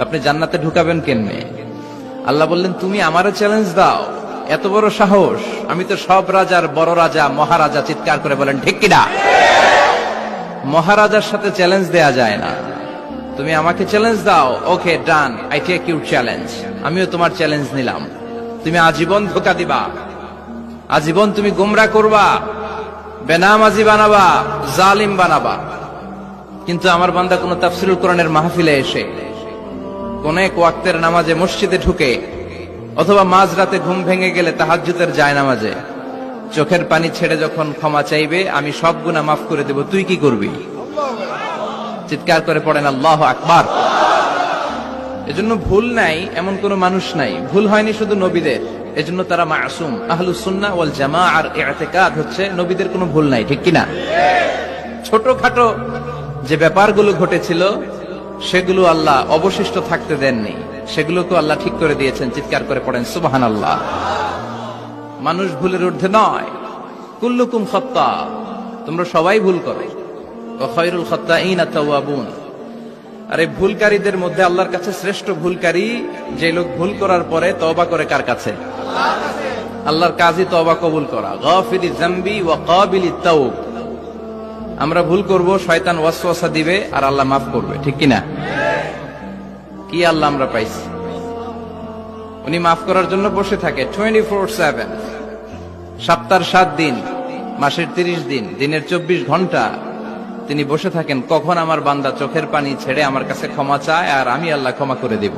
আপনি জান্নাতে ঢুকাবেন কেমনে? আল্লাহ বললেন, তুমি আমারও চ্যালেঞ্জ দাও। এত বড় সাহস। আমি তো সব রাজার বড় রাজা, মহারাজা চিৎকার করে বলেন, ঠিক কিনা মহারাজার সাথে চ্যালেঞ্জ দেয়া যায় না। তুমি আমাকে চ্যালেঞ্জ দাও। Okay done I take you challenge আমিও তোমার চ্যালেঞ্জ নিলাম। তুমি আজীবন ধোকা দিবা। আজীবন তুমি গুমরা করবা। বেনামাজি বানাবা। জালিম বানাবা। কিন্তু আমার বান্দা কোন তাফসিরুল কোরআনের মাহফিলে এসে কোন এক ওয়াক্তের নামাজে মসজিদে ঢুকে, অথবা মাঝ রাতে ঘুম ভেঙে গেলে তাহাজ্জুদের যায় নামাজে। চোখের পানি ছেড়ে যখন ক্ষমা চাইবে, আমি সব গুণা মাফ করে দেব, তুই কি করবি? চিৎকার করে পড়েন, আল্লাহ আকবার। এজন্য ভুল নাই, এমন কোন মানুষ নাই। ভুল হয়নি শুধু নবীদের। এজন্য তারা মাসুম। আহলু সুন্না ওয়াল জামা আর ইআতিকাদ হচ্ছে, নবীদের কোনো ভুল নাই, ঠিক কিনা? ছোটখাটো যে ব্যাপারগুলো ঘটেছিল সেগুলো আল্লাহ অবশিষ্ট থাকতে দেননি। সেগুলোকে আল্লাহ ঠিক করে দিয়েছেন, চিৎকার করে পড়েন সুবাহান আল্লাহ মানুষ ভুলের ঊর্ধ্বে নয়। কুল্লুকুম খত্তা, তোমরা সবাই ভুল করো। খয়রুল খত্তা ইন আতাউয়াবুন আর ভুলকারীদের মধ্যে আল্লাহর কাছে শ্রেষ্ঠ ভুলকারী, যে লোক ভুল করার পরে তওবা করে কার কাছে? আল্লাহর কাজই তওবা কবুল করা। গাফিরি জামবি ওয়া কাবিলি তাওব। আমরা ভুল করব, শয়তান ওয়াসওয়াসা দিবে আর আল্লাহ মাফ করবে, ঠিক কিনা? কি আল্লাহ আমরা পাইছি? উনি মাফ করার জন্য বসে থাকে টোয়েন্টি ফোর সেভেন সপ্তাহ সাত দিন, মাসের তিরিশ দিন, দিনের চব্বিশ ঘণ্টা। তিনি বসে থাকেন, কখন আমার বান্দা চোখের পানি ছেড়ে আমার কাছে ক্ষমা চায় আর আমি আল্লাহ ক্ষমা করে দিব।